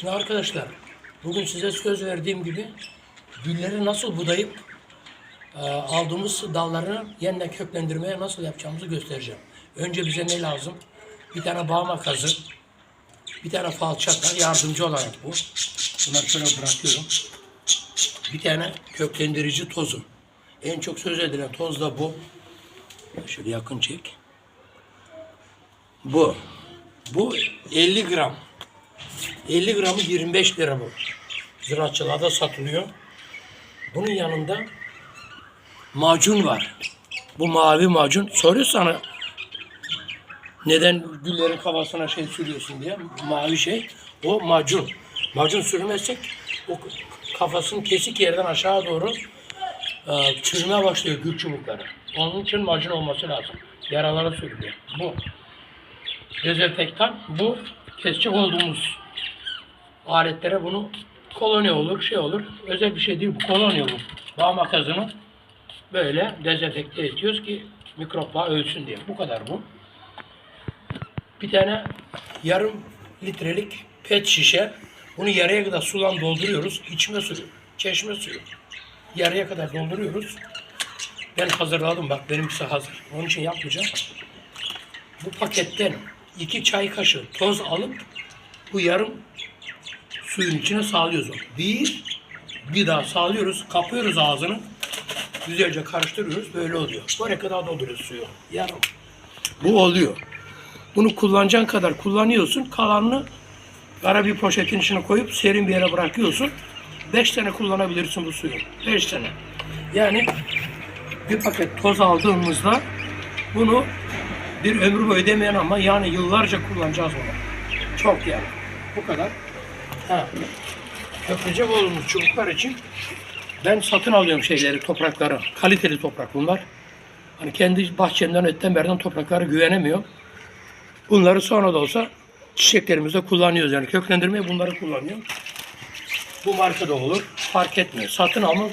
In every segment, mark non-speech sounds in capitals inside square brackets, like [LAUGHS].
Şimdi arkadaşlar bugün size söz verdiğim gibi gülleri nasıl budayıp e, aldığımız dallarını yeniden köklendirmeye nasıl yapacağımızı göstereceğim. Önce bize ne lazım? Bir tane bağ makası, bir tane falçata yardımcı olarak bu. Bunları şöyle bırakıyorum. Bir tane köklendirici tozu. En çok söz edilen toz da bu. Şöyle yakın çek. Bu. Bu 50 gram. 50 gramı 25 lira bu. Ziraatçılarda satılıyor. Bunun yanında macun var. Bu mavi macun. Soruyor sana neden güllerin kafasına şey sürüyorsun diye. Mavi şey. O macun. Macun sürmezsek o kafasının kesik yerden aşağı doğru e, çürüme başlıyor gül çubukları. Onun için macun olması lazım. Yaralara sürülüyor. Bu. Dezenfektan. Bu kesecek olduğumuz aletlere bunu kolonya olur, şey olur. Özel bir şey değil bu. Kolonya bu. Bağ makasını böyle dezenfekte ediyoruz ki mikroplar ölsün diye. Bu kadar bu. Bir tane yarım litrelik pet şişe. Bunu yarıya kadar sulan dolduruyoruz. İçme suyu, çeşme suyu. Yarıya kadar dolduruyoruz. Ben hazırladım bak benimkisi hazır. Onun için yapmayacağım. Bu paketten iki çay kaşığı toz alıp bu yarım suyun içine sağlıyoruz onu. Bir, bir daha sağlıyoruz, kapıyoruz ağzını. Güzelce karıştırıyoruz, böyle oluyor. Oraya kadar dolduruyoruz suyu. Yarım. Bu oluyor. Bunu kullanacağın kadar kullanıyorsun. Kalanını kara bir poşetin içine koyup serin bir yere bırakıyorsun. 5 tane kullanabilirsin bu suyu. 5 tane. Yani bir paket toz aldığımızda bunu bir ömür boyu demeyen ama yani yıllarca kullanacağız bunu. Çok yani. Bu kadar. Ha. Köpecek olduğumuz çubuklar için ben satın alıyorum şeyleri, toprakları. Kaliteli toprak bunlar. Hani kendi bahçemden ötten berden topraklara güvenemiyorum. Bunları sonra da olsa çiçeklerimizde kullanıyoruz. Yani köklendirmeye bunları kullanıyorum. Bu markada olur. Fark etmiyor. Satın alma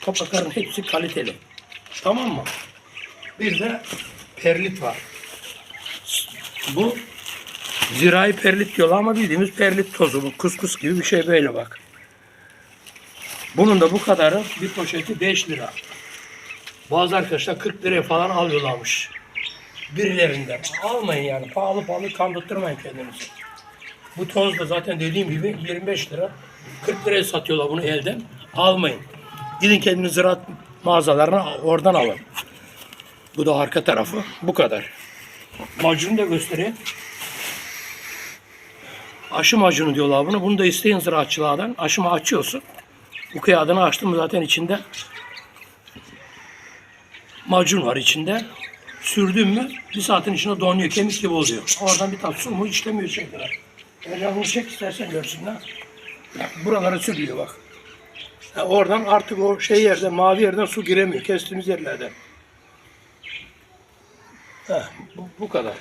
toprakların hepsi kaliteli. Tamam mı? Bir de perlit var. Bu zirai perlit diyorlar ama bildiğimiz perlit tozu bu. Kuskus gibi bir şey böyle bak. Bunun da bu kadarı bir poşeti 5 lira. Bazı arkadaşlar 40 liraya falan alıyorlarmış. Birilerinden. Almayın yani. Pahalı pahalı kandırtmayın kendinizi. Bu toz da zaten dediğim gibi 25 lira. 40 liraya satıyorlar bunu elden. Almayın. Gidin kendiniz ziraat mağazalarına oradan alın. Bu da arka tarafı. Bu kadar. Macunu da göstereyim. Aşı macunu diyorlar bunu. Bunu da isteyin ziraatçılardan. Aşımı açıyorsun. Bu kağıdını açtım zaten içinde macun var içinde. Sürdün mü bir saatin içinde donuyor. Kemik gibi oluyor. Oradan bir tat su mu işlemiyor şeyler. Eğer bunu çek istersen görsünler. Buralara sürüyor bak. Ha, oradan artık o şey yerden, mavi yerden su giremiyor. Kestiğimiz yerlerden. Heh, bu, bu kadar.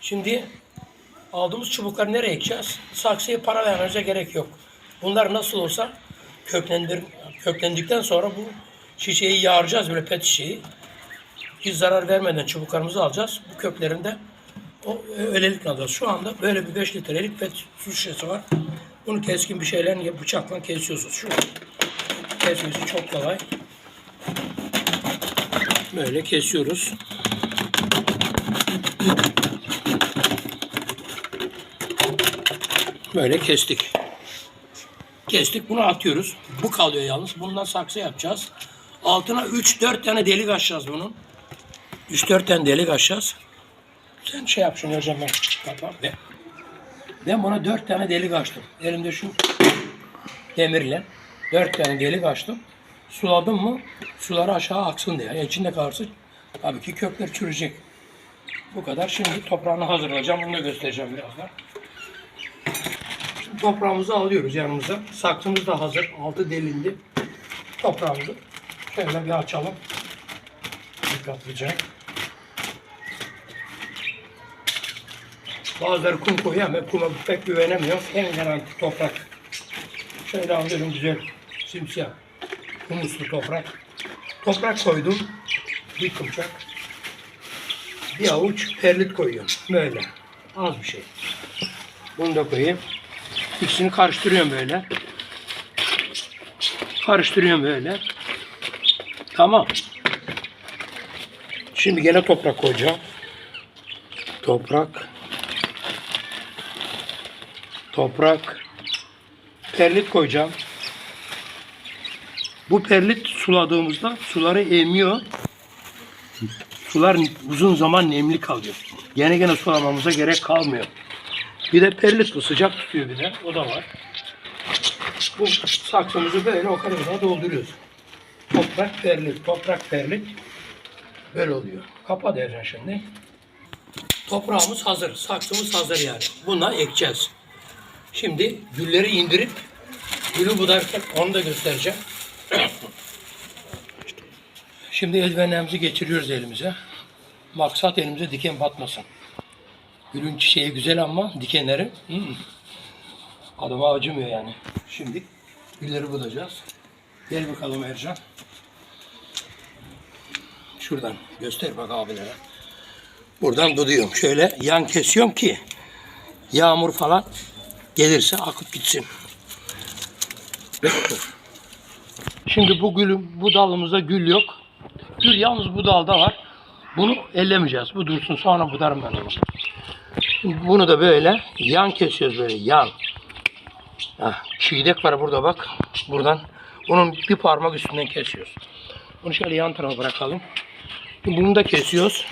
Şimdi aldığımız çubukları nereye ekeceğiz? Saksıya para vermemize gerek yok. Bunlar nasıl olsa köklendir, köklendikten sonra bu şişeyi yağaracağız böyle pet şişeyi. Hiç zarar vermeden çubuklarımızı alacağız. Bu köklerinde o öylelikle alacağız. Şu anda böyle bir 5 litrelik pet su şişesi var. Bunu keskin bir şeyle bıçakla kesiyorsunuz. Şu kesmesi çok kolay. Böyle kesiyoruz. Böyle kestik. Kestik bunu atıyoruz. Bu kalıyor yalnız. Bundan saksı yapacağız. Altına 3-4 tane delik açacağız bunun. 3-4 tane delik açacağız. Sen şey yap şunu hocam ben. Kapat ve ben buna 4 tane delik açtım. Elimde şu demirle 4 tane delik açtım. Suladım mı suları aşağı aksın diye. Yani içinde kalırsa tabii ki kökler çürüyecek. Bu kadar. Şimdi toprağını hazırlayacağım. Bunu da göstereceğim birazdan. Toprağımızı alıyoruz yanımıza. Saksımız da hazır. Altı delindi. Toprağımızı şöyle bir açalım. Dikkatlice. Bazıları kum koyuyor ama kuma pek güvenemiyor. En garanti toprak. Şöyle alıyorum güzel simsiyah humuslu toprak. Toprak koydum. Bir kumçak. Bir avuç perlit koyuyorum. Böyle. Az bir şey. Bunu da koyayım. İkisini karıştırıyorum böyle. Karıştırıyorum böyle. Tamam. Şimdi gene toprak koyacağım. Toprak. Toprak. Perlit koyacağım. Bu perlit suladığımızda suları emiyor. Sular uzun zaman nemli kalıyor. Gene gene sulamamıza gerek kalmıyor. Bir de perlit bu sıcak tutuyor bir de. O da var. Bu saksımızı böyle o kadar dolduruyoruz. Toprak perlit, toprak perlit. Böyle oluyor. Kapa diyeceksin şimdi. Toprağımız hazır. Saksımız hazır yani. Buna ekeceğiz. Şimdi gülleri indirip gülü budarken onu da göstereceğim. Şimdi eldivenlerimizi geçiriyoruz elimize. Maksat elimize diken batmasın. Gülün çiçeği güzel ama dikenleri hmm, adama acımıyor yani. Şimdi gülleri budacağız. Gel bakalım Ercan. Şuradan göster bak abilere. Buradan buduyorum. Şöyle yan kesiyorum ki yağmur falan gelirse akıp gitsin. Şimdi bu gülüm, bu dalımızda gül yok. Gül yalnız bu dalda var. Bunu ellemeyeceğiz. Bu dursun sonra budarım ben onu. Bunu da böyle yan kesiyoruz böyle yan. Hah, çiğdek var burada bak. Buradan. Bunun bir parmak üstünden kesiyoruz. Bunu şöyle yan tarafa bırakalım. Bunu da kesiyoruz.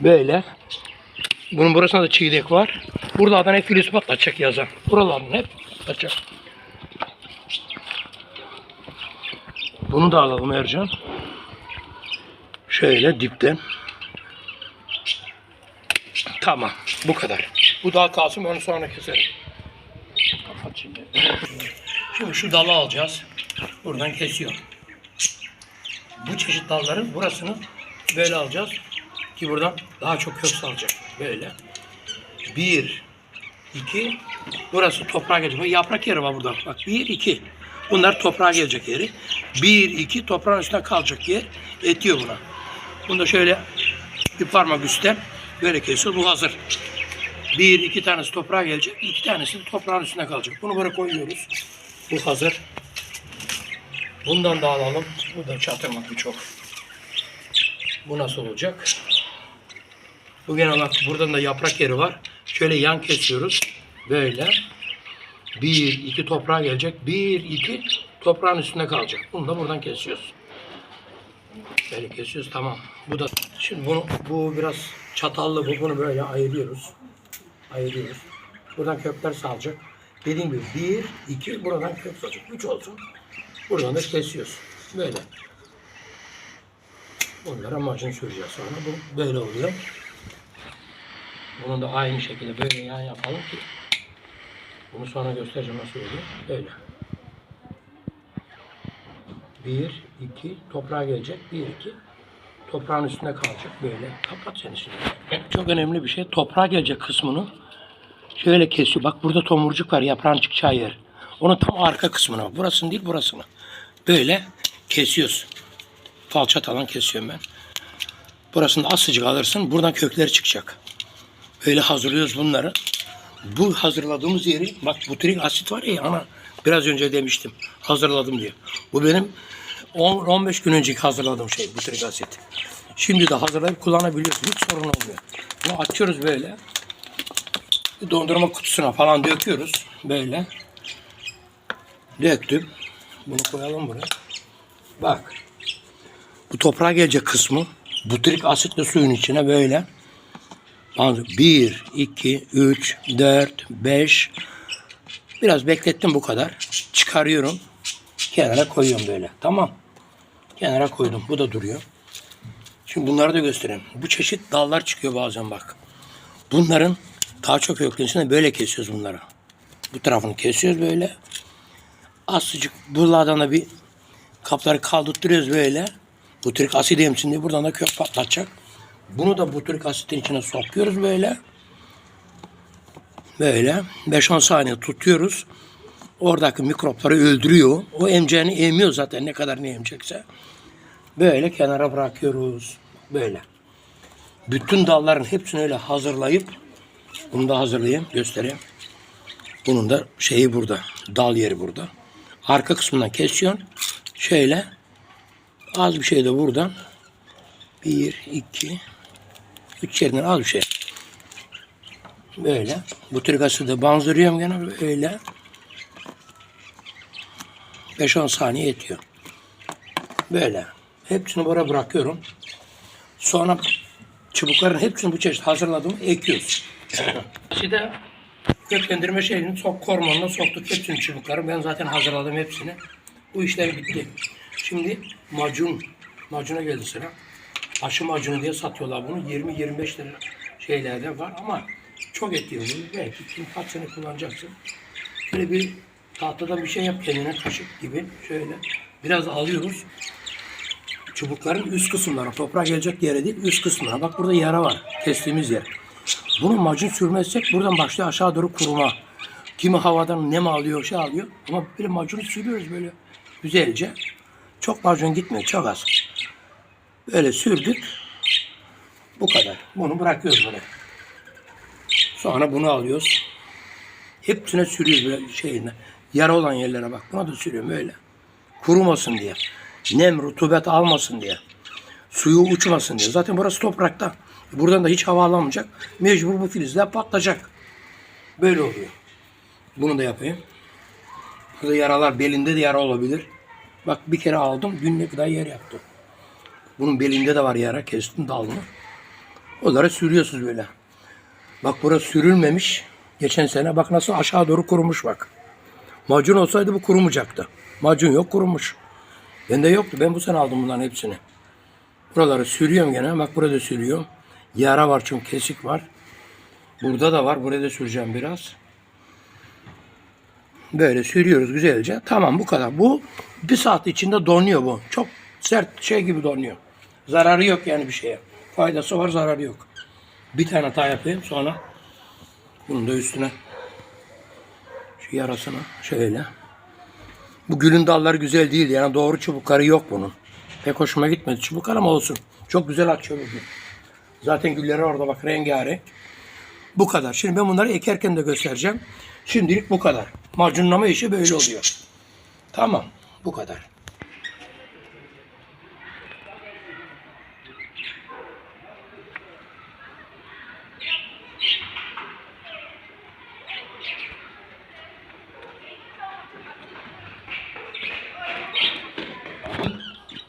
Böyle. Bunun burasında da çiğdek var. Buralardan hep filiz patlatacak yazan. Buralardan hep patlatacak. Bunu da alalım Ercan. Şöyle dipten. Tamam. Bu kadar. Bu daha kalsın onu sonra keserim. Şimdi. Şimdi şu dalı alacağız. Buradan kesiyor. Bu çeşit dalların burasını böyle alacağız. Ki buradan daha çok kök salacak. Böyle. Bir, iki. Burası toprağa gelecek. Yaprak yeri var burada. Bak bir, iki. Bunlar toprağa gelecek yeri. Bir, iki toprağın üstüne kalacak yer. Etiyor buna. Bunu da şöyle bir parmak üstten kesiyor. Bu hazır. Bir, iki tanesi toprağa gelecek. iki tanesi de toprağın üstüne kalacak. Bunu böyle koyuyoruz. Bu hazır. Bundan da alalım. Bu da çatırmak çok. Bu nasıl olacak? Bu gene bak buradan da yaprak yeri var. Şöyle yan kesiyoruz. Böyle. Bir, iki toprağa gelecek. Bir, iki toprağın üstünde kalacak. Bunu da buradan kesiyoruz. Böyle kesiyoruz tamam. Bu da şimdi bunu bu biraz çatallı bu bunu böyle ayırıyoruz. Ayırıyoruz. Buradan kökler salacak. Dediğim gibi bir, iki buradan kök salacak. Üç olsun. Buradan da kesiyoruz. Böyle. Bunlara macun süreceğiz sonra. Bu böyle oluyor. Bunu da aynı şekilde böyle yan yapalım ki bunu sonra göstereceğim nasıl oluyor. Böyle. Bir, iki, toprağa gelecek. Bir, iki, toprağın üstünde kalacak. Böyle. Kapat seni şimdi. Çok önemli bir şey. Toprağa gelecek kısmını şöyle kesiyor. Bak burada tomurcuk var yaprağın çıkacağı yer. Onun tam arka kısmına. Burasını değil burasını. Böyle kesiyoruz. Falçat alan kesiyorum ben. Burasını da asıcık alırsın. Buradan kökleri çıkacak. Böyle hazırlıyoruz bunları. Bu hazırladığımız yeri bak butrik asit var ya ana biraz önce demiştim hazırladım diye. Bu benim 10 15 gün önceki hazırladığım şey butrik asit. Şimdi de hazırlayıp kullanabiliyoruz. Hiç sorun olmuyor. Bunu açıyoruz böyle. Dondurma kutusuna falan döküyoruz. Böyle. Döktüm. Bunu koyalım buraya. Bak. Bu toprağa gelecek kısmı butrik asitle suyun içine böyle 1, 2, 3, 4, 5 biraz beklettim bu kadar. Çıkarıyorum. Kenara koyuyorum böyle. Tamam. Kenara koydum. Bu da duruyor. Şimdi bunları da göstereyim. Bu çeşit dallar çıkıyor bazen bak. Bunların daha çok köklenisine böyle kesiyoruz bunları. Bu tarafını kesiyoruz böyle. Azıcık buralardan da bir kapları kaldırtıyoruz böyle. Butrik asit emsin diye buradan da kök patlatacak. Bunu da butrik asitin içine sokuyoruz böyle. Böyle 5-10 saniye tutuyoruz. Oradaki mikropları öldürüyor. O emeceğini emiyor zaten ne kadar ne emecekse. Böyle kenara bırakıyoruz. Böyle. Bütün dalların hepsini öyle hazırlayıp Bunu da hazırlayayım, göstereyim. Bunun da şeyi burada. Dal yeri burada. Arka kısmından kesiyorsun. Şöyle az bir şey de buradan. Bir, iki, üç yerinden az bir şey. Böyle. Bu trikası da banzırıyorum gene böyle. 5-10 saniye yetiyor. Böyle. Hepsini buraya bırakıyorum. Sonra çubukların hepsini bu çeşit hazırladım. Ekiyoruz. [CLEARS THROAT] İşte köklendirme şeyini sok kormanla soktuk hepsini çubukları. Ben zaten hazırladım hepsini. Bu işler bitti. Şimdi macun. Macuna geldi sıra. Aşı macunu diye satıyorlar bunu. 20-25 lira şeylerde var ama çok et yiyor. bunu. Belki kim kaç sene kullanacaksın. Şöyle bir tahtadan bir şey yap kendine kaşık gibi. Şöyle biraz alıyoruz. Çubukların üst kısımlarına, toprağa gelecek yere değil, üst kısmına. Bak burada yara var, kestiğimiz yer. Bunu macun sürmezsek buradan başlıyor aşağı doğru kuruma. Kimi havadan nem alıyor, şey alıyor. Ama bir macunu sürüyoruz böyle güzelce. Çok macun gitmiyor, çok az. Böyle sürdük. Bu kadar. Bunu bırakıyoruz böyle. Sonra bunu alıyoruz. Hepsine sürüyoruz böyle şeyine. Yara olan yerlere bak. Buna da sürüyorum öyle. Kurumasın diye. Nem, rutubet almasın diye. Suyu uçmasın diye. Zaten burası toprakta. Buradan da hiç hava alamayacak. Mecbur bu filizler patlayacak. Böyle oluyor. Bunu da yapayım. Burada yaralar belinde de yara olabilir. Bak bir kere aldım. Ne kadar yer yaptım. Bunun belinde de var yara. Kestim dalını. Onlara sürüyorsunuz böyle. Bak burası sürülmemiş. Geçen sene bak nasıl aşağı doğru kurumuş bak. Macun olsaydı bu kurumayacaktı. Macun yok kurumuş. Bende yoktu. Ben bu sene aldım bunların hepsini. Buraları sürüyorum gene. Bak burada sürüyorum. Yara var çünkü kesik var. Burada da var. Buraya da süreceğim biraz. Böyle sürüyoruz güzelce. Tamam bu kadar. Bu bir saat içinde donuyor bu. Çok sert şey gibi donuyor. Zararı yok yani bir şeye. Faydası var zararı yok. Bir tane daha yapayım sonra bunun da üstüne şu yarasına şöyle. Bu gülün dalları güzel değil yani doğru çubukları yok bunun. Pek hoşuma gitmedi çubuklar ama olsun. Çok güzel açıyor bu. Zaten gülleri orada bak rengarenk. Bu kadar. Şimdi ben bunları ekerken de göstereceğim. Şimdilik bu kadar. Macunlama işi böyle oluyor. Tamam. Bu kadar.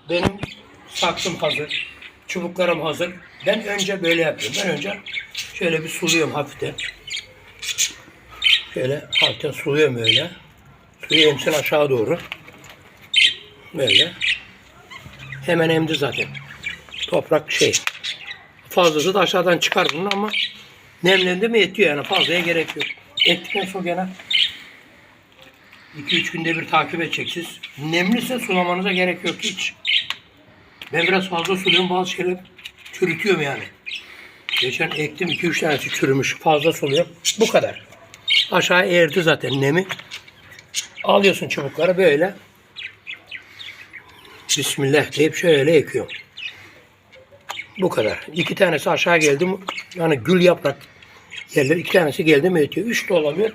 Benim saksım hazır. Çubuklarım hazır. Ben önce böyle yapıyorum. Ben önce şöyle bir suluyorum hafiften. Şöyle hafiften suluyorum öyle. Suyu emsin aşağı doğru. Böyle. Hemen emdi zaten. Toprak şey. Fazlası da aşağıdan çıkar bunun ama nemlendi mi yetiyor yani fazlaya gerek yok. Ektikten sonra gene 2-3 günde bir takip edeceksiniz. Nemliyse sulamanıza gerek yok hiç. Ben biraz fazla suluyorum bazı şeyler çürütüyorum yani. Geçen ektim 2-3 tanesi çürümüş. Fazla suluyorum. Bu kadar. Aşağı erdi zaten nemi. Alıyorsun çubukları böyle. Bismillah deyip şöyle ekiyorum. Bu kadar. İki tanesi aşağı geldi mi yani gül yaprak yerler iki tanesi geldi mi ötüyor. Üç de olabilir.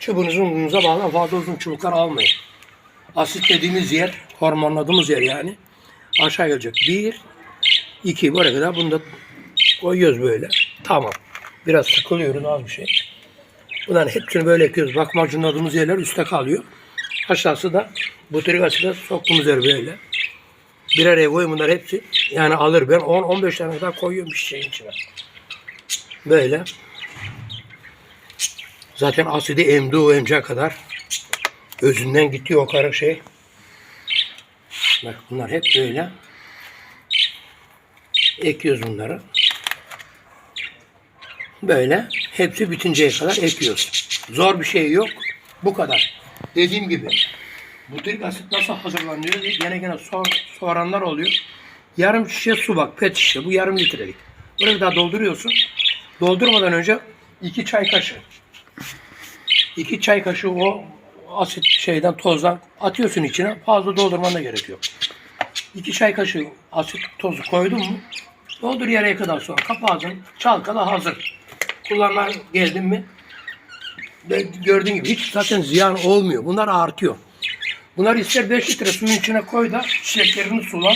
Çubuğunuzun uzunuza bağlı fazla uzun çubuklar almayın. Asit dediğimiz yer, hormonladığımız yer yani. Aşağı gelecek. Bir, iki, buraya kadar bunu da koyuyoruz böyle. Tamam. Biraz sıkılıyoruz az bir şey. Bunların hepsini böyle ekiyoruz. Bak macunladığımız yerler üstte kalıyor. Aşağısı da bu trigası da soktuğumuz yer böyle. Bir araya koyun bunlar hepsi. Yani alır ben 10-15 tane kadar koyuyorum bir şeyin içine. Böyle. Zaten asidi emdi o emce kadar. Özünden gitti o karı şey. Bak bunlar hep böyle. Ekiyoruz bunları. Böyle hepsi bitinceye kadar ekiyoruz. Zor bir şey yok. Bu kadar. Dediğim gibi butik asit nasıl hazırlanıyor? Gene gene sor, soranlar oluyor. Yarım şişe su bak pet şişe. Bu yarım litrelik. Bunu daha dolduruyorsun. Doldurmadan önce iki çay kaşığı. iki çay kaşığı o asit şeyden tozdan atıyorsun içine. Fazla doldurmana gerek yok. İki çay kaşığı asit tozu koydun mu? Doldur yarıya kadar sonra kapağını çalkala hazır. kullanmaya geldim mi gördüğün gibi hiç zaten ziyan olmuyor. Bunlar artıyor. Bunlar ister 5 litre suyun içine koy da çiçeklerini sula.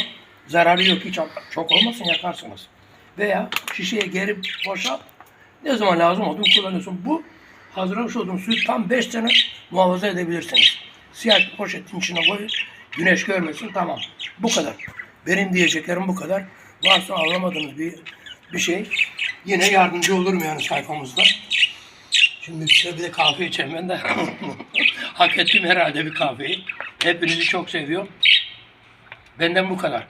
Zararı yok hiç çok olmasın yakarsınız. Veya şişeye geri boşalt. Ne zaman lazım olduğunu kullanıyorsun. Bu hazırlamış olduğun suyu tam 5 sene muhafaza edebilirsiniz. Siyah poşetin içine koy. Güneş görmesin tamam. Bu kadar. Benim diyeceklerim bu kadar. Varsa anlamadığınız bir bir şey yine yardımcı olurum yani sayfamızda. Şimdi size bir de kahve içeyim ben de. [LAUGHS] Hak ettim herhalde bir kahveyi. Hepinizi çok seviyorum. Benden bu kadar.